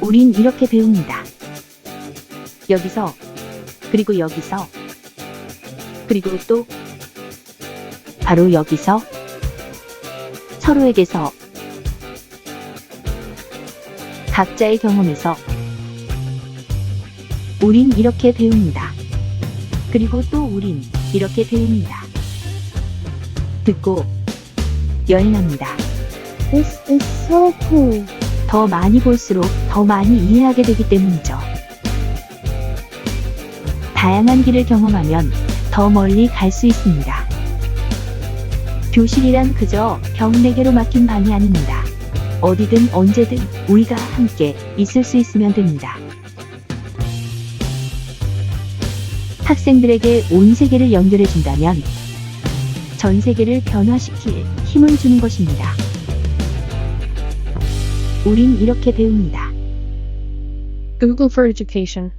우린 이렇게 배웁니다. 여기서, 그리고 여기서, 그리고 또, 바로 여기서, 서로에게서, 각자의 경험에서, 우린 이렇게 배웁니다. 그리고 또 우린 이렇게 배웁니다. 듣고, 여행합니다. This is so cool. 더 많이 볼수록 더 많이 이해하게 되기 때문이죠. 다양한 길을 경험하면 더 멀리 갈 수 있습니다. 교실이란 그저 벽 4개로 막힌 방이 아닙니다. 어디든 언제든 우리가 함께 있을 수 있으면 됩니다. 학생들에게 온 세계를 연결해 준다면 전 세계를 변화시킬 힘을 주는 것입니다. 우린 이렇게 배웁니다. Google for Education.